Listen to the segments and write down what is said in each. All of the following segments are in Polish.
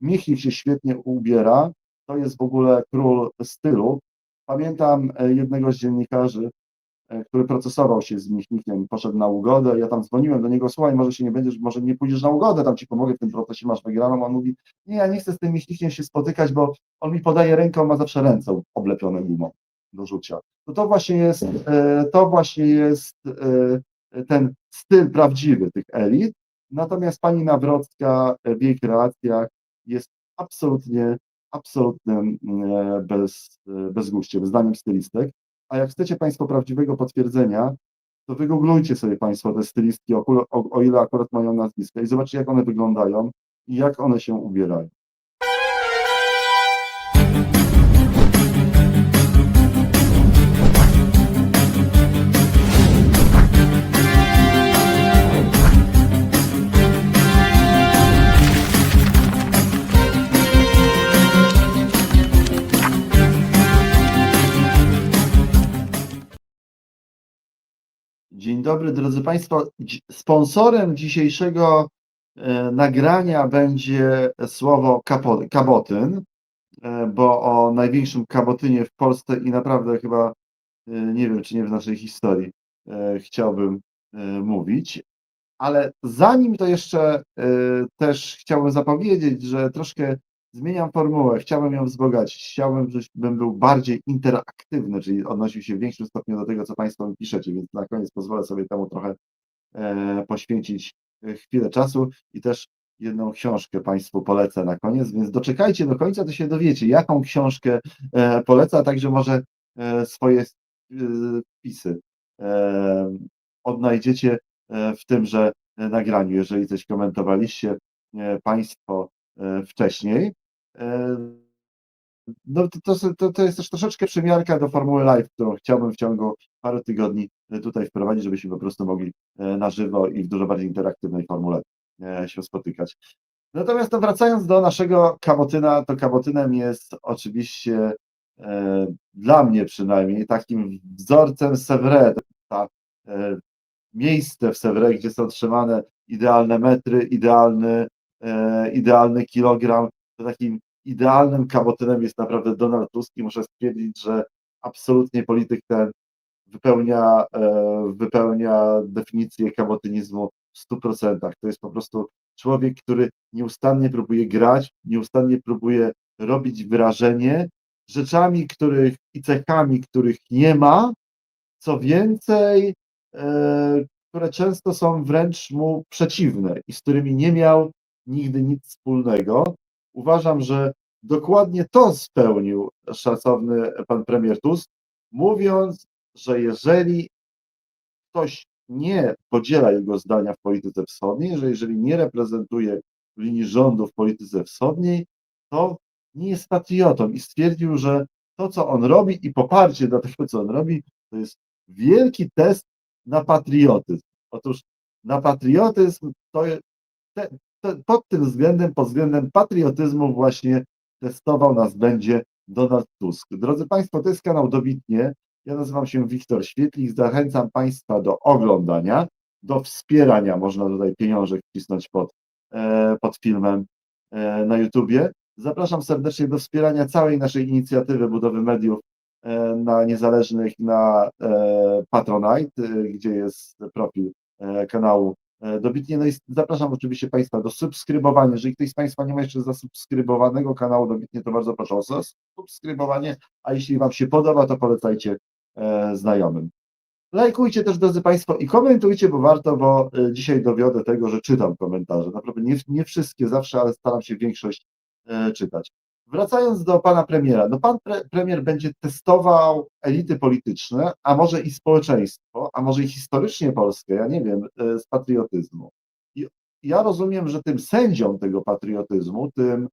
Michnik się świetnie ubiera, to jest w ogóle król stylu. Pamiętam e, jednego z dziennikarzy, e, który procesował się z Michnikiem, poszedł na ugodę, ja tam dzwoniłem do niego, słuchaj, może się nie będziesz, może nie pójdziesz na ugodę, tam ci pomogę w tym procesie, masz wygraną, on mówi, nie, ja nie chcę z tym Michnikiem się spotykać, bo on mi podaje rękę, on ma zawsze ręce oblepione gumą do rzucia. To, to właśnie jest, e, to właśnie jest ten styl prawdziwy tych elit, natomiast pani Nawrocka w jej kreacjach jest absolutnie, absolutnym e, bez, bezguściem, zdaniem stylistek. A jak chcecie Państwo prawdziwego potwierdzenia, to wygooglujcie sobie Państwo te stylistki, o, o, o ile akurat mają nazwiska i zobaczcie, jak one wyglądają i jak one się ubierają. Dobry, drodzy Państwo. Sponsorem dzisiejszego e, nagrania będzie słowo kabotyn, e, bo o największym kabotynie w Polsce i naprawdę chyba e, nie wiem, czy nie w naszej historii chciałbym mówić. Ale zanim to jeszcze też chciałbym zapowiedzieć, że troszkę zmieniam formułę, chciałbym ją wzbogacić, chciałbym, żebym był bardziej interaktywny, czyli odnosił się w większym stopniu do tego, co Państwo mi piszecie, więc na koniec pozwolę sobie temu trochę e, poświęcić e, chwilę czasu i też jedną książkę Państwu polecę na koniec, więc doczekajcie do końca, to się dowiecie, jaką książkę e, polecę, a także może e, swoje e, wpisy e, odnajdziecie e, w tymże nagraniu, jeżeli coś komentowaliście Państwo wcześniej. E, No to, to, to, jest też troszeczkę przymiarka do formuły live, którą chciałbym w ciągu paru tygodni e, tutaj wprowadzić, żebyśmy po prostu mogli e, na żywo i w dużo bardziej interaktywnej formule się spotykać. Natomiast to wracając do naszego kabotyna, to kabotynem jest oczywiście dla mnie przynajmniej takim wzorcem Sevre, ta, miejsce w Sevre, gdzie są trzymane idealne metry, idealny, idealny kilogram, to takim idealnym kabotynem jest naprawdę Donald Tusk i muszę stwierdzić, że absolutnie polityk ten wypełnia, e, wypełnia definicję kabotynizmu w 100%. To jest po prostu człowiek, który nieustannie próbuje grać, nieustannie próbuje robić wrażenie rzeczami, których i cechami, których nie ma, co więcej, e, które często są wręcz mu przeciwne i z którymi nie miał nigdy nic wspólnego. Uważam, że dokładnie to spełnił szacowny pan premier Tusk, mówiąc, że jeżeli ktoś nie podziela jego zdania w polityce wschodniej, że jeżeli nie reprezentuje linii rządu w polityce wschodniej, to nie jest patriotą i stwierdził, że to, co on robi i poparcie dla tego, co on robi, to jest wielki test na patriotyzm. Otóż na patriotyzm to je- te, te, pod tym względem, pod względem patriotyzmu właśnie testował nas będzie Donald Tusk. Drodzy Państwo, to jest kanał Dobitnie. Ja nazywam się Wiktor Świetlik. Zachęcam Państwa do oglądania, do wspierania. Można tutaj pieniążek wcisnąć pod, e, pod filmem e, na YouTubie. Zapraszam serdecznie do wspierania całej naszej inicjatywy budowy mediów e, na niezależnych na Patronite, gdzie jest profil kanału Dobitnie. No i zapraszam oczywiście Państwa do subskrybowania. Jeżeli ktoś z Państwa nie ma jeszcze zasubskrybowanego kanału Dobitnie, to bardzo proszę o zasubskrybowanie, a jeśli Wam się podoba, to polecajcie e, znajomym. Lajkujcie też, drodzy Państwo, i komentujcie, bo warto, bo e, dzisiaj dowiodę tego, że czytam komentarze. Naprawdę nie, nie wszystkie zawsze, ale staram się większość e, czytać. Wracając do pana premiera, no pan pre, premier będzie testował elity polityczne, a może i społeczeństwo, a może i historycznie Polskę, ja nie wiem, e, z patriotyzmu. I ja rozumiem, że tym sędzią tego patriotyzmu, tym,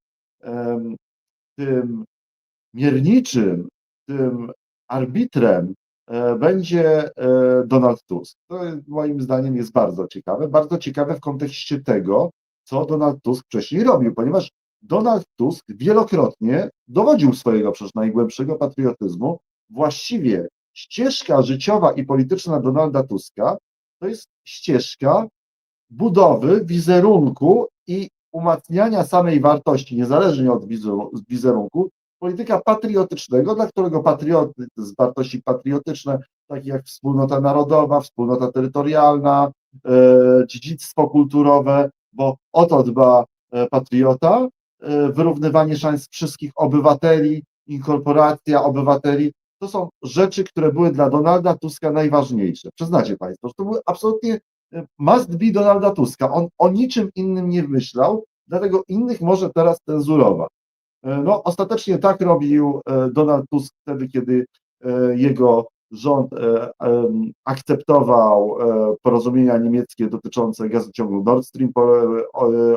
tym mierniczym, tym arbitrem e, będzie e, Donald Tusk. To moim zdaniem jest bardzo ciekawe. Bardzo ciekawe w kontekście tego, co Donald Tusk wcześniej robił, ponieważ Donald Tusk wielokrotnie dowodził swojego przecież najgłębszego patriotyzmu. Właściwie ścieżka życiowa i polityczna Donalda Tuska to jest ścieżka budowy wizerunku i umacniania samej wartości, niezależnie od wizeru- wizerunku, polityka patriotycznego, dla którego patriotyzm, wartości patriotyczne, takie jak wspólnota narodowa, wspólnota terytorialna, e, dziedzictwo kulturowe, bo o to dba e, patriota, wyrównywanie szans wszystkich obywateli, inkorporacja obywateli, to są rzeczy, które były dla Donalda Tuska najważniejsze. Przyznacie Państwo, że to były absolutnie e, must be Donalda Tuska. On o niczym innym nie myślał, dlatego innych może teraz cenzurować. E, No, ostatecznie tak robił Donald Tusk wtedy, kiedy jego rząd akceptował porozumienia niemieckie dotyczące gazociągu Nord Stream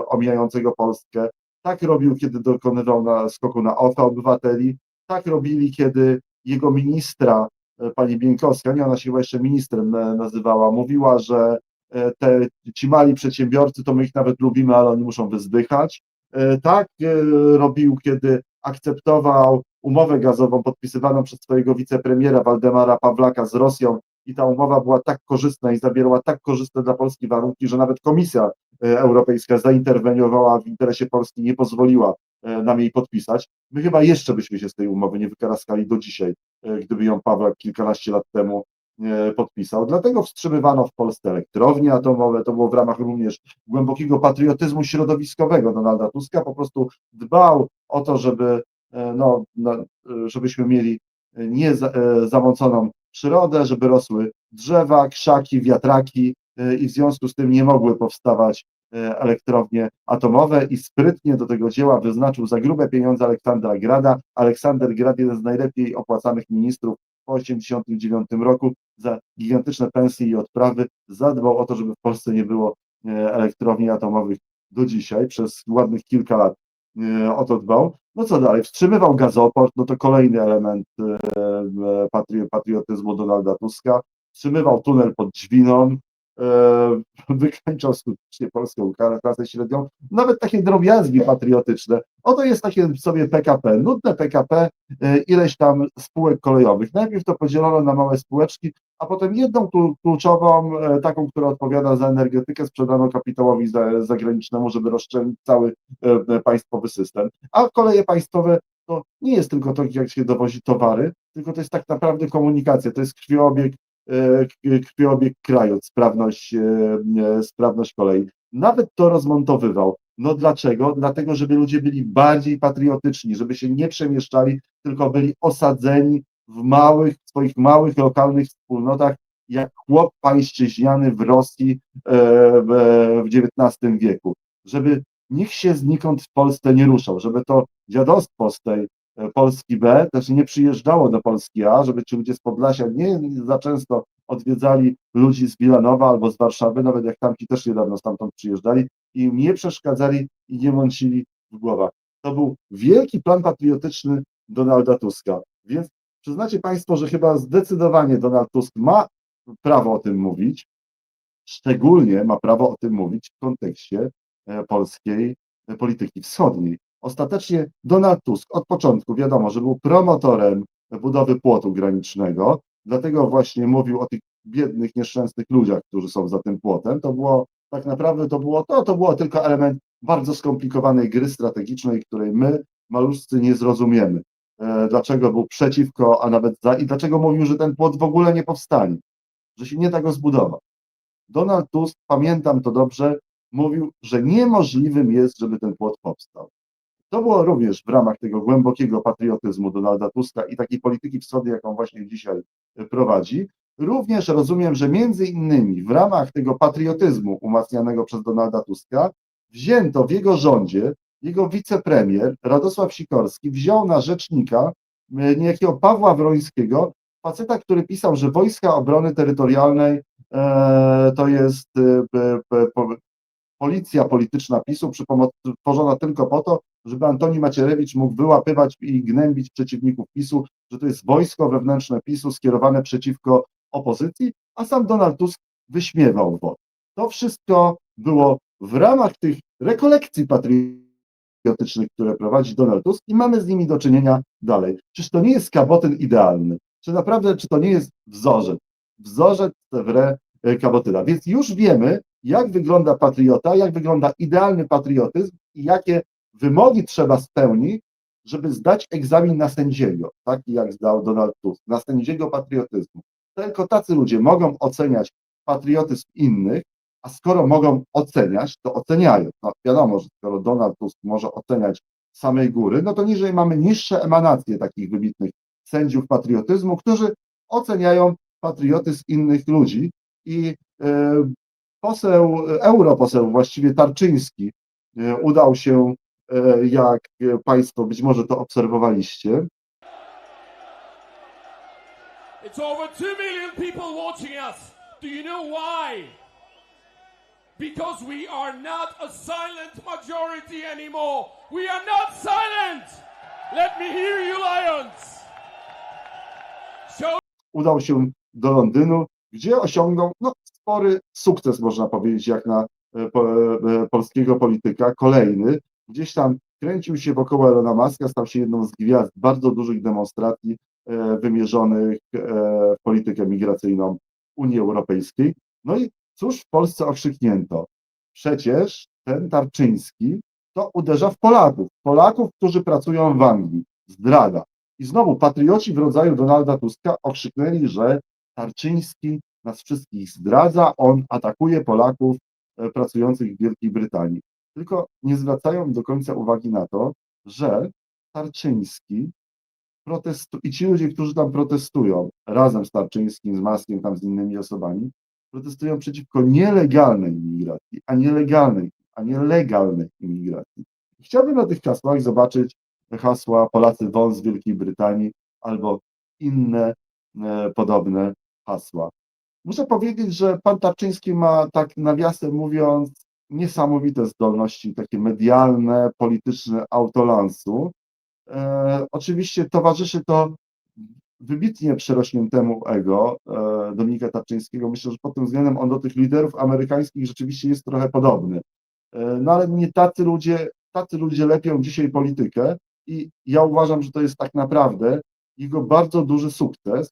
omijającego Polskę. Tak robił, kiedy dokonywał na skoku na OFE obywateli. Tak robili, kiedy jego ministra, e, pani Bieńkowska, nie ona się chyba jeszcze ministrem e, nazywała, mówiła, że e, te, ci mali przedsiębiorcy, to my ich nawet lubimy, ale oni muszą wyzdychać. Tak robił, kiedy akceptował umowę gazową podpisywaną przez swojego wicepremiera Waldemara Pawlaka z Rosją i ta umowa była tak korzystna i zawierała tak korzystne dla Polski warunki, że nawet Komisja Europejska zainterweniowała w interesie Polski, nie pozwoliła e, nam jej podpisać. My chyba jeszcze byśmy się z tej umowy nie wykaraskali do dzisiaj, e, gdyby ją Pawlak kilkanaście lat temu e, podpisał. Dlatego wstrzymywano w Polsce elektrownie atomowe. To było w ramach również głębokiego patriotyzmu środowiskowego Donalda Tuska. Po prostu dbał o to, żeby, e, no, e, żebyśmy mieli nie za- e, zamąconą przyrodę, żeby rosły drzewa, krzaki, wiatraki e, i w związku z tym nie mogły powstawać e, elektrownie atomowe i sprytnie do tego dzieła wyznaczył za grube pieniądze Aleksandra Grada. Aleksander Grad, jeden z najlepiej opłacanych ministrów po 1989 roku, za gigantyczne pensje i odprawy zadbał o to, żeby w Polsce nie było e, elektrowni atomowych do dzisiaj, przez ładnych kilka lat e, o to dbał. No co dalej? Wstrzymywał gazoport, no to kolejny element e, e, patri- patriotyzmu Donalda Tuska. Wstrzymywał tunel pod Dźwiną, e, wykańczał skutecznie polską klasę średnią. Nawet takie drobiazgi patriotyczne. Oto jest takie sobie PKP, nudne PKP, e, ileś tam spółek kolejowych. Najpierw to podzielono na małe spółeczki, a potem jedną klu- kluczową, e, taką, która odpowiada za energetykę, sprzedano kapitałowi za- zagranicznemu, żeby rozszczelnić cały e, e, państwowy system. A koleje państwowe to nie jest tylko to, jak się dowozi towary, tylko to jest tak naprawdę komunikacja, to jest krwiobieg, e, krwiobieg kraju, sprawność, e, e, sprawność kolei. Nawet to rozmontowywał. No dlaczego? Dlatego, żeby ludzie byli bardziej patriotyczni, żeby się nie przemieszczali, tylko byli osadzeni w małych, swoich małych, lokalnych wspólnotach, jak chłop pańszczyźniany w Rosji e, w XIX wieku. Żeby nikt się znikąd w Polsce nie ruszał, żeby to dziadostwo z tej e, Polski B też nie przyjeżdżało do Polski A, żeby ci ludzie z Podlasia nie za często odwiedzali ludzi z Wilanowa albo z Warszawy, nawet jak tamci też niedawno stamtąd przyjeżdżali i im nie przeszkadzali i nie mącili w głowach. To był wielki plan patriotyczny Donalda Tuska. Więc przyznacie Państwo, że chyba zdecydowanie Donald Tusk ma prawo o tym mówić, szczególnie ma prawo o tym mówić w kontekście e, polskiej e, polityki wschodniej. Ostatecznie Donald Tusk od początku wiadomo, że był promotorem budowy płotu granicznego, dlatego właśnie mówił o tych biednych, nieszczęsnych ludziach, którzy są za tym płotem. To było tak naprawdę to było to, to było tylko element bardzo skomplikowanej gry strategicznej, której my, maluszcy, nie zrozumiemy. E, Dlaczego był przeciwko, a nawet za, i dlaczego mówił, że ten płot w ogóle nie powstanie, że się nie da go zbudować. Donald Tusk, pamiętam to dobrze, mówił, że niemożliwym jest, żeby ten płot powstał. To było również w ramach tego głębokiego patriotyzmu Donalda Tuska i takiej polityki wschodniej, jaką właśnie dzisiaj e, prowadzi. Również rozumiem, że między innymi w ramach tego patriotyzmu umacnianego przez Donalda Tuska wzięto w jego rządzie, jego wicepremier Radosław Sikorski wziął na rzecznika niejakiego Pawła Wrońskiego, faceta, który pisał, że Wojska Obrony Terytorialnej e, to jest e, policja polityczna PiSu tworzona tylko po to, żeby Antoni Macierewicz mógł wyłapywać i gnębić przeciwników PiSu, że to jest wojsko wewnętrzne PiSu skierowane przeciwko opozycji, a sam Donald Tusk wyśmiewał WOT. To wszystko było w ramach tych rekolekcji patriotycznych, które prowadzi Donald Tusk i mamy z nimi do czynienia dalej. Czyż to nie jest kabotyn idealny? Czy naprawdę, czy to nie jest wzorzec? Wzorzec Sewre Kabotyna. Więc już wiemy, jak wygląda patriota, jak wygląda idealny patriotyzm i jakie wymogi trzeba spełnić, żeby zdać egzamin na sędziego, taki jak zdał Donald Tusk, na sędziego patriotyzmu. Tylko tacy ludzie mogą oceniać patriotyzm innych, a skoro mogą oceniać, to oceniają. No wiadomo, że skoro Donald Tusk może oceniać samej góry, no to niżej mamy niższe emanacje takich wybitnych sędziów patriotyzmu, którzy oceniają patriotyzm innych ludzi i e, poseł, europoseł właściwie Tarczyński e, udał się, e, jak Państwo być może to obserwowaliście, It's over 2 million people watching us. Do you know why? Because we are not a silent majority anymore. We are not silent. Let me hear you, Lions. Show udał się do Londynu, gdzie osiągnął no, spory sukces, można powiedzieć, jak na e, po, e, polskiego polityka, kolejny. Gdzieś tam kręcił się wokoło Elona Muska, stał się jedną z gwiazd bardzo dużych demonstracji e, wymierzonych e, w politykę migracyjną Unii Europejskiej. No i cóż w Polsce okrzyknięto? Przecież ten Tarczyński to uderza w Polaków. Polaków, którzy pracują w Anglii. Zdrada. I znowu patrioci w rodzaju Donalda Tuska okrzyknęli, że Tarczyński nas wszystkich zdradza, on atakuje Polaków e, pracujących w Wielkiej Brytanii. Tylko nie zwracają do końca uwagi na to, że Tarczyński i ci ludzie, którzy tam protestują razem z Tarczyńskim, z Maskiem, tam z innymi osobami, protestują przeciwko nielegalnej imigracji, a nie legalnej, a nie legalnej imigracji. Chciałbym na tych hasłach zobaczyć hasła Polacy wąs z Wielkiej Brytanii albo inne e, podobne hasła. Muszę powiedzieć, że pan Tarczyński ma tak nawiasem mówiąc niesamowite zdolności takie medialne, polityczne autolansu. E, oczywiście towarzyszy to wybitnie przerośniętemu ego e, Dominika Tarczyńskiego. Myślę, że pod tym względem on do tych liderów amerykańskich rzeczywiście jest trochę podobny. E, no ale nie tacy ludzie, tacy ludzie lepią dzisiaj politykę i ja uważam, że to jest tak naprawdę jego bardzo duży sukces.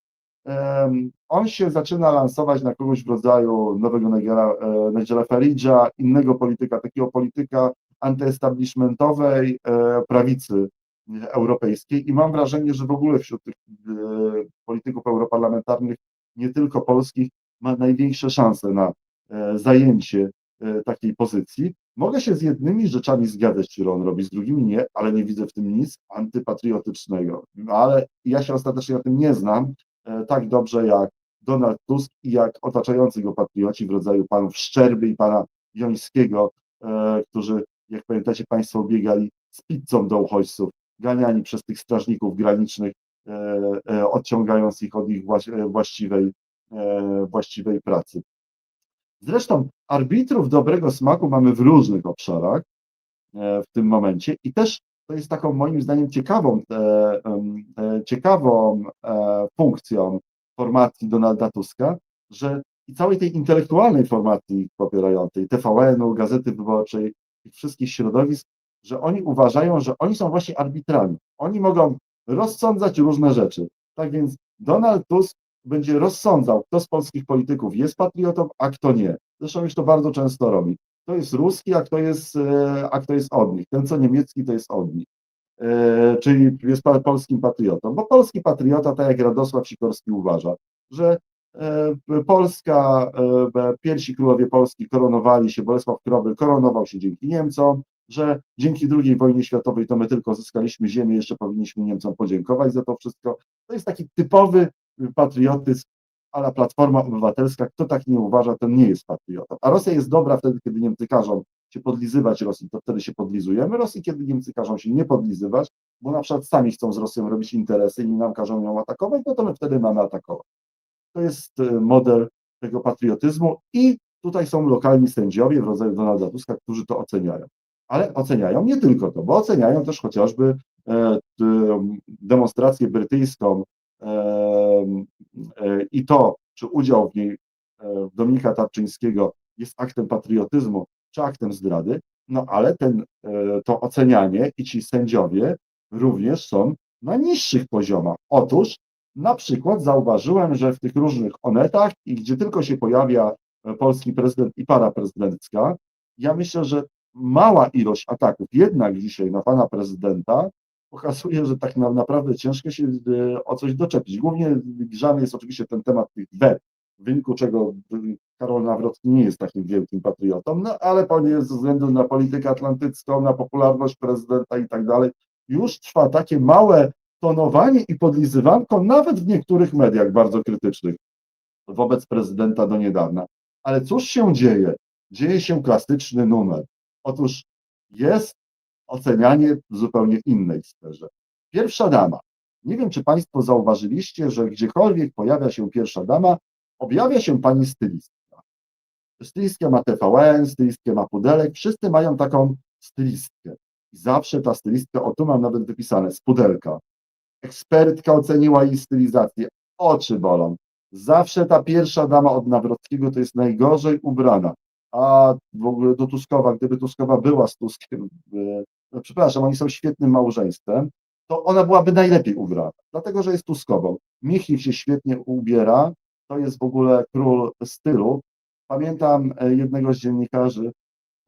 On się zaczyna lansować na kogoś w rodzaju nowego e, Nigela Farage'a, innego polityka, takiego polityka antyestablishmentowej e, prawicy europejskiej i mam wrażenie, że w ogóle wśród tych e, polityków europarlamentarnych, nie tylko polskich, ma największe szanse na e, zajęcie e, takiej pozycji. Mogę się z jednymi rzeczami zgadzać, które on robi, z drugimi nie, ale nie widzę w tym nic antypatriotycznego. Ale ja się ostatecznie na tym nie znam e, tak dobrze jak Donald Tusk i jak otaczający go patrioci w rodzaju panów Szczerby i pana Jońskiego, e, którzy, jak pamiętacie Państwo, biegali z pizzą do uchodźców, ganiani przez tych strażników granicznych, e, e, odciągając ich od ich właś- e, właściwej, e, właściwej pracy. Zresztą arbitrów dobrego smaku mamy w różnych obszarach e, w tym momencie i też to jest taką moim zdaniem ciekawą, e, e, ciekawą e, funkcją formacji Donalda Tuska, że i całej tej intelektualnej formacji popierającej TVN-u, Gazety Wyborczej, tych wszystkich środowisk, że oni uważają, że oni są właśnie arbitrami. Oni mogą rozsądzać różne rzeczy. Tak więc Donald Tusk będzie rozsądzał, kto z polskich polityków jest patriotą, a kto nie. Zresztą już to bardzo często robi. Kto jest ruski, a kto jest, e, a kto jest od nich. Ten, co niemiecki, to jest od nich. E, Czyli jest polskim patriotą. Bo polski patriota, tak jak Radosław Sikorski uważa, że e, Polska, pierwsi królowie Polski koronowali się, Bolesław Krobyl koronował się dzięki Niemcom, że dzięki II wojnie światowej to my tylko zyskaliśmy ziemię, jeszcze powinniśmy Niemcom podziękować za to wszystko. To jest taki typowy patriotyzm ale Platforma Obywatelska, kto tak nie uważa, ten nie jest patriotą. A Rosja jest dobra wtedy, kiedy Niemcy każą się podlizywać Rosji, to wtedy się podlizujemy. Rosji, kiedy Niemcy każą się nie podlizywać, bo na przykład sami chcą z Rosją robić interesy i nam każą ją atakować, no to my wtedy mamy atakować. To jest e, model tego patriotyzmu i tutaj są lokalni sędziowie w rodzaju Donalda Tuska, którzy to oceniają. Ale oceniają nie tylko to, bo oceniają też chociażby e, t- demonstrację brytyjską e, e, i to, czy udział w niej e, Dominika Tarczyńskiego jest aktem patriotyzmu, czy aktem zdrady, no ale ten, e, to ocenianie i ci sędziowie również są na niższych poziomach. Otóż na przykład zauważyłem, że w tych różnych onetach i gdzie tylko się pojawia e, polski prezydent i para prezydencka, ja myślę, że mała ilość ataków jednak dzisiaj na pana prezydenta pokazuje, że tak na, naprawdę ciężko się e, o coś doczepić. Głównie grzany jest oczywiście ten temat tych wet, w wyniku czego e, Karol Nawrocki nie jest takim wielkim patriotą, no ale ze względu na politykę atlantycką, na popularność prezydenta i tak dalej, już trwa takie małe tonowanie i podlizywanko, nawet w niektórych mediach bardzo krytycznych wobec prezydenta do niedawna. Ale cóż się dzieje? Dzieje się klasyczny numer. Otóż jest ocenianie w zupełnie innej sferze. Pierwsza dama. Nie wiem, czy Państwo zauważyliście, że gdziekolwiek pojawia się pierwsza dama, objawia się pani stylistka. Stylistkę ma TVN, stylistkę ma Pudelek, wszyscy mają taką stylistkę. I zawsze ta stylistka, o tu mam nawet wypisane, z Pudelka. Ekspertka oceniła jej stylizację. Oczy bolą. Zawsze ta pierwsza dama od Nawrockiego to jest najgorzej ubrana. A w ogóle do Tuskowa, gdyby Tuskowa była z Tuskiem, e, no przepraszam, oni są świetnym małżeństwem, to ona byłaby najlepiej ubrana, dlatego że jest Tuskową. Michnik się świetnie ubiera, to jest w ogóle król stylu. Pamiętam e, jednego z dziennikarzy,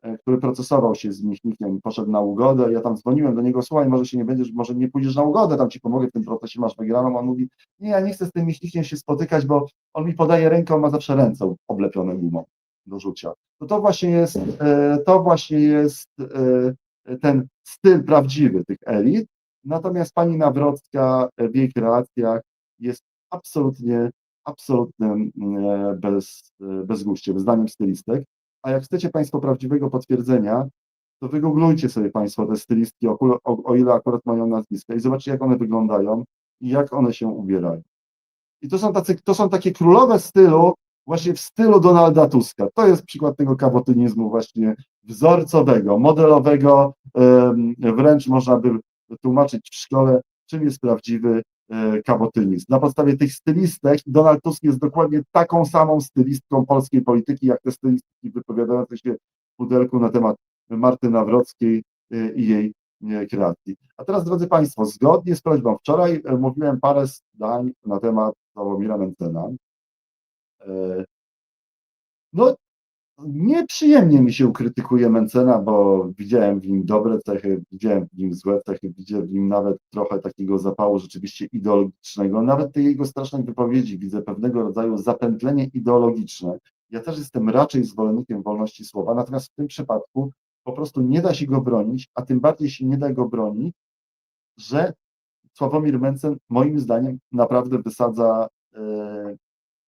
e, który procesował się z Michnikiem, poszedł na ugodę, ja tam dzwoniłem do niego, słuchaj, może się nie będziesz, może nie pójdziesz na ugodę, tam ci pomogę w tym procesie, masz wygraną, on mówi, nie, ja nie chcę z tym Michnikiem się spotykać, bo on mi podaje rękę, on ma zawsze ręce oblepione gumą do rzucia. To właśnie jest, e, to właśnie jest e, ten styl prawdziwy tych elit, natomiast pani Nawrocka w jej kreacjach jest absolutnie, absolutnym e, bez, e, bezguściem, zdaniem stylistek, a jak chcecie Państwo prawdziwego potwierdzenia, to wygooglujcie sobie Państwo te stylistki, o, o, o ile akurat mają nazwiska i zobaczcie, jak one wyglądają i jak one się ubierają. I to są, tacy, to są takie królowe stylu, właśnie w stylu Donalda Tuska. To jest przykład tego kabotynizmu właśnie wzorcowego, modelowego, wręcz można by tłumaczyć w szkole, czym jest prawdziwy e, kabotynizm. Na podstawie tych stylistek Donald Tusk jest dokładnie taką samą stylistką polskiej polityki, jak te stylistki wypowiadające się w pudelku na temat Marty Nawrockiej e, i jej e, kreacji. A teraz, drodzy Państwo, zgodnie z prośbą, wczoraj mówiłem parę zdań na temat Sławomira Mencena. No, nieprzyjemnie mi się krytykuje Mencena, bo widziałem w nim dobre cechy, widziałem w nim złe cechy, widziałem w nim nawet trochę takiego zapału rzeczywiście ideologicznego. Nawet tej jego strasznej wypowiedzi widzę pewnego rodzaju zapętlenie ideologiczne. Ja też jestem raczej zwolennikiem wolności słowa, natomiast w tym przypadku po prostu nie da się go bronić, a tym bardziej się nie da go bronić, że Sławomir Mencen moim zdaniem naprawdę wysadza e,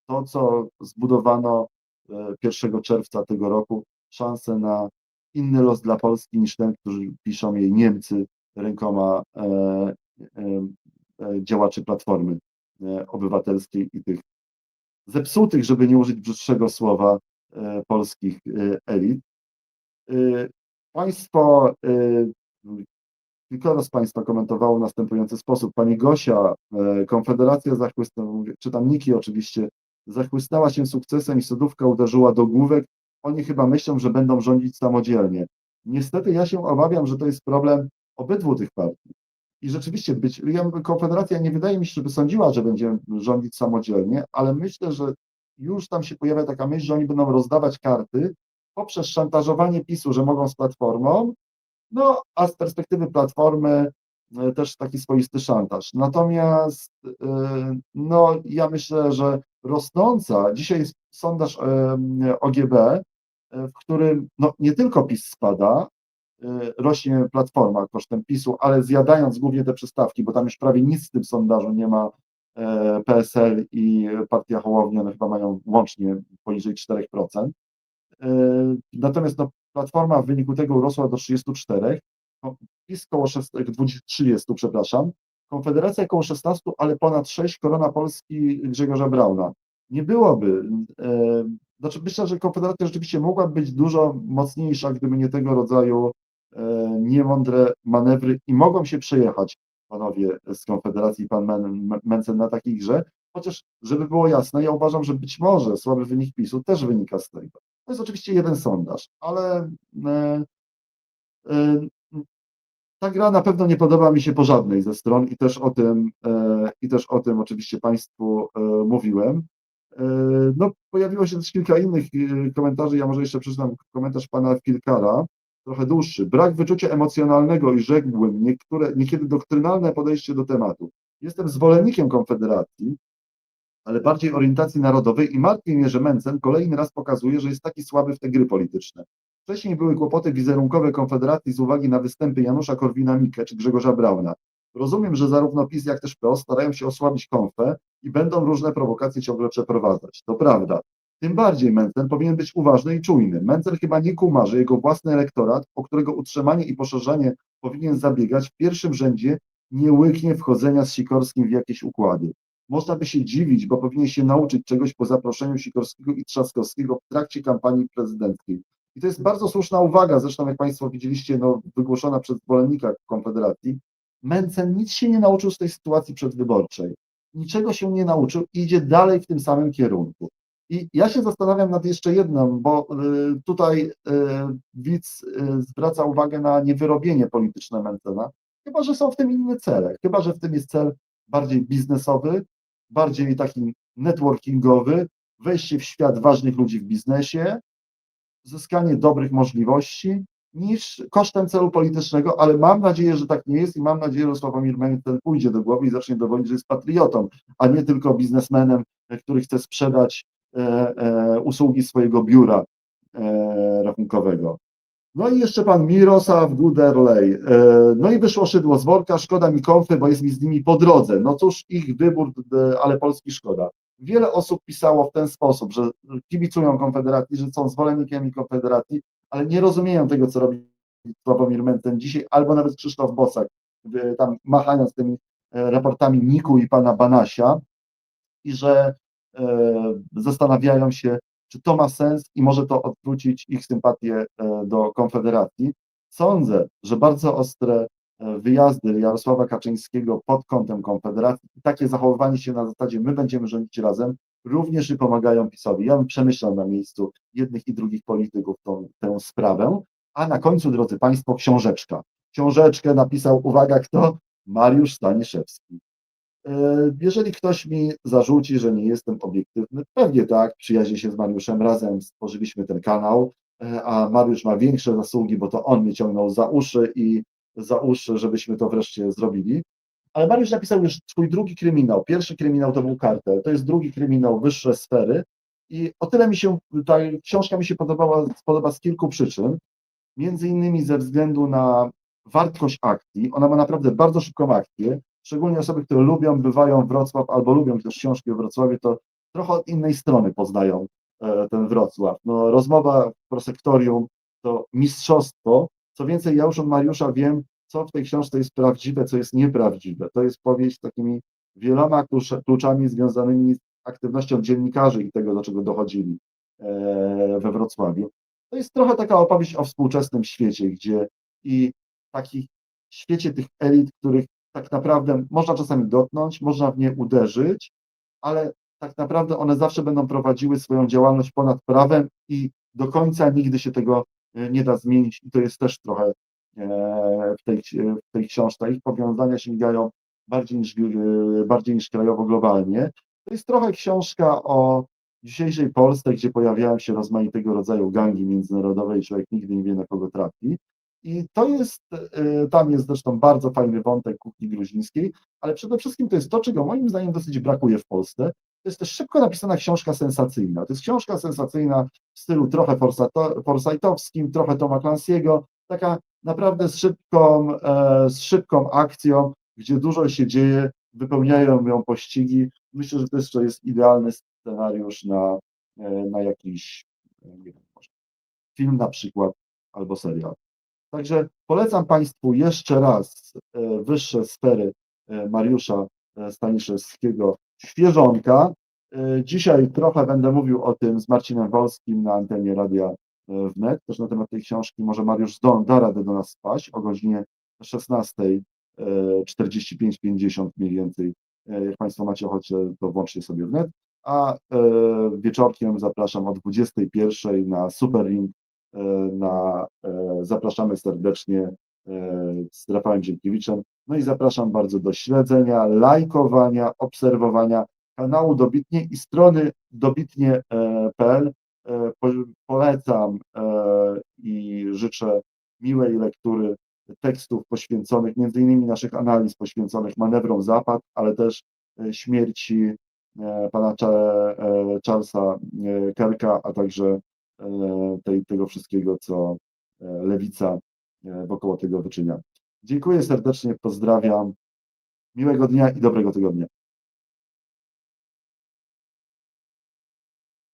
to, co zbudowano 1 czerwca tego roku, szansę na inny los dla Polski niż ten, który piszą jej Niemcy rękoma e, e, e, działaczy Platformy e, Obywatelskiej i tych zepsutych, żeby nie użyć brzydszego słowa, e, polskich e, elit. E, Państwo, e, kilkoro z Państwa komentowało w następujący sposób. Pani Gosia, e, Konfederacja zachłysnęła, czytam Niki oczywiście, zachłysnęła się sukcesem i sodówka uderzyła do główek. Oni chyba myślą, że będą rządzić samodzielnie. Niestety ja się obawiam, że to jest problem obydwu tych partii. I rzeczywiście być, ja, Konfederacja nie wydaje mi się, żeby sądziła, że będzie rządzić samodzielnie, ale myślę, że już tam się pojawia taka myśl, że oni będą rozdawać karty poprzez szantażowanie PiSu, że mogą z Platformą, no a z perspektywy Platformy e, też taki swoisty szantaż. Natomiast e, no ja myślę, że rosnąca, dzisiaj jest sondaż OGB, e, w którym no, nie tylko PiS spada, e, rośnie Platforma kosztem PiSu, ale zjadając głównie te przystawki, bo tam już prawie nic w tym sondażu nie ma e, PSL i Partia Hołownia, one chyba mają łącznie poniżej 4%. E, Natomiast no, Platforma w wyniku tego urosła do 34, no, PiS koło 6, 30, przepraszam, Konfederacja koło 16, ale ponad 6 Korona Polski Grzegorza Brauna. Nie byłoby, e, znaczy myślę, że Konfederacja rzeczywiście mogłaby być dużo mocniejsza, gdyby nie tego rodzaju e, niemądre manewry i mogą się przejechać panowie z Konfederacji, pan Men, Mencen na takiej grze, chociaż żeby było jasne, ja uważam, że być może słaby wynik PiSu też wynika z tego. To jest oczywiście jeden sondaż, ale e, ta gra na pewno nie podoba mi się po żadnej ze stron i też o tym, e, i też o tym oczywiście Państwu e, mówiłem. E, No, pojawiło się też kilka innych komentarzy. Ja może jeszcze przeczytam komentarz pana Filkara. trochę dłuższy. Brak wyczucia emocjonalnego i rzekłbym niektóre, niekiedy doktrynalne podejście do tematu. Jestem zwolennikiem Konfederacji, ale bardziej orientacji narodowej i martwi mnie, że Mencen kolejny raz pokazuje, że jest taki słaby w te gry polityczne. Wcześniej były kłopoty wizerunkowe Konfederacji z uwagi na występy Janusza Korwina-Mikke czy Grzegorza Brauna. Rozumiem, że zarówno PiS, jak też PO starają się osłabić konfę i będą różne prowokacje ciągle przeprowadzać. To prawda. Tym bardziej Mencen powinien być uważny i czujny. Mencen chyba nie kuma, że jego własny elektorat, o którego utrzymanie i poszerzanie powinien zabiegać, w pierwszym rzędzie nie łyknie wchodzenia z Sikorskim w jakieś układy. Można by się dziwić, bo powinien się nauczyć czegoś po zaproszeniu Sikorskiego i Trzaskowskiego w trakcie kampanii prezydenckiej. I to jest bardzo słuszna uwaga, zresztą jak Państwo widzieliście, no, wygłoszona przez zwolennika Konfederacji. Mencen nic się nie nauczył z tej sytuacji przedwyborczej. Niczego się nie nauczył i idzie dalej w tym samym kierunku. I ja się zastanawiam nad jeszcze jedną, bo y, tutaj y, widz y, zwraca uwagę na niewyrobienie polityczne Mencena, chyba że są w tym inne cele, chyba że w tym jest cel bardziej biznesowy, bardziej taki networkingowy, wejście w świat ważnych ludzi w biznesie, zyskanie dobrych możliwości niż kosztem celu politycznego, ale mam nadzieję, że tak nie jest i mam nadzieję, że Sławomir Mencen pójdzie do głowy i zacznie dowodzić, że jest patriotą, a nie tylko biznesmenem, e, który chce sprzedać e, e, usługi swojego biura e, rachunkowego. No i jeszcze pan Mirosław Guderlej. E, No i wyszło szydło z worka, szkoda mi konfy, bo jest mi z nimi po drodze. No cóż, ich wybór, ale Polski szkoda. Wiele osób pisało w ten sposób, że kibicują Konfederacji, że są zwolennikami Konfederacji, ale nie rozumieją tego, co robi Sławomir Mencen dzisiaj, albo nawet Krzysztof Bosak, tam machając tymi e, raportami Niku i pana Banasia i że e, zastanawiają się, czy to ma sens i może to odwrócić ich sympatię e, do Konfederacji. Sądzę, że bardzo ostre wyjazdy Jarosława Kaczyńskiego pod kątem Konfederacji i takie zachowywanie się na zasadzie my będziemy rządzić razem również i pomagają PiSowi. Ja bym przemyślał na miejscu jednych i drugich polityków tą, tę sprawę. A na końcu, drodzy Państwo, książeczka. Książeczkę napisał, uwaga, kto? Mariusz Staniszewski. E, Jeżeli ktoś mi zarzuci, że nie jestem obiektywny, pewnie tak, przyjaźnię się z Mariuszem, razem stworzyliśmy ten kanał, e, a Mariusz ma większe zasługi, bo to on mnie ciągnął za uszy i za uszy, żebyśmy to wreszcie zrobili. Ale Mariusz napisał już swój drugi kryminał. Pierwszy kryminał to był kartel, to jest drugi kryminał Wyższe Sfery i o tyle mi się, ta książka mi się podobała, podoba z kilku przyczyn, między innymi ze względu na wartość akcji. Ona ma naprawdę bardzo szybką akcję. Szczególnie osoby, które lubią, bywają w Wrocław albo lubią też książki o Wrocławiu, to trochę od innej strony poznają e, ten Wrocław. No, rozmowa w prosektorium to mistrzostwo. Co więcej, ja już od Mariusza wiem, co w tej książce jest prawdziwe, co jest nieprawdziwe. To jest powieść z takimi wieloma klucz- kluczami związanymi z aktywnością dziennikarzy i tego, do czego dochodzili e, we Wrocławiu. To jest trochę taka opowieść o współczesnym świecie, gdzie i takich świecie tych elit, których tak naprawdę można czasami dotknąć, można w nie uderzyć, ale tak naprawdę one zawsze będą prowadziły swoją działalność ponad prawem i do końca nigdy się tego nie da zmienić i to jest też trochę e, w tej, w tej książce. Ich powiązania sięgają bardziej niż, e, bardziej niż krajowo-globalnie. To jest trochę książka o dzisiejszej Polsce, gdzie pojawiają się rozmaitego rodzaju gangi międzynarodowe i człowiek nigdy nie wie, na kogo trafi. I to jest, e, tam jest zresztą bardzo fajny wątek kuchni gruzińskiej, ale przede wszystkim to jest to, czego moim zdaniem dosyć brakuje w Polsce. To jest też szybko napisana książka sensacyjna. To jest książka sensacyjna w stylu trochę forsytowskim, trochę Toma Clancy'ego, taka naprawdę z szybką, e, z szybką akcją, gdzie dużo się dzieje, wypełniają ją pościgi. Myślę, że to jeszcze jest idealny scenariusz na, e, na jakiś e, wiem, film na przykład albo serial. Także polecam Państwu jeszcze raz wyższe sfery Mariusza Staniszewskiego Świeżonka. E, Dzisiaj trochę będę mówił o tym z Marcinem Wolskim na antenie Radia e, Wnet, też na temat tej książki. Może Mariusz da, da radę do nas spaść o godzinie 16.45-50 mniej więcej. E, Jak Państwo macie ochotę, to włączcie sobie wnet. A e, wieczorkiem zapraszam o 21.00 na Super Ring e, na, e, zapraszamy serdecznie e, z Rafałem Dziękiewiczem. No i zapraszam bardzo do śledzenia, lajkowania, obserwowania kanału Dobitnie i strony dobitnie.pl. E, po- Polecam e, i życzę miłej lektury tekstów poświęconych, między innymi naszych analiz poświęconych manewrom Zapad, ale też e, śmierci e, pana e, Charlesa e, Kerka, a także e, tej, tego wszystkiego, co e, lewica e, wokoło tego wyczynia. Dziękuję serdecznie, pozdrawiam. Miłego dnia i dobrego tygodnia.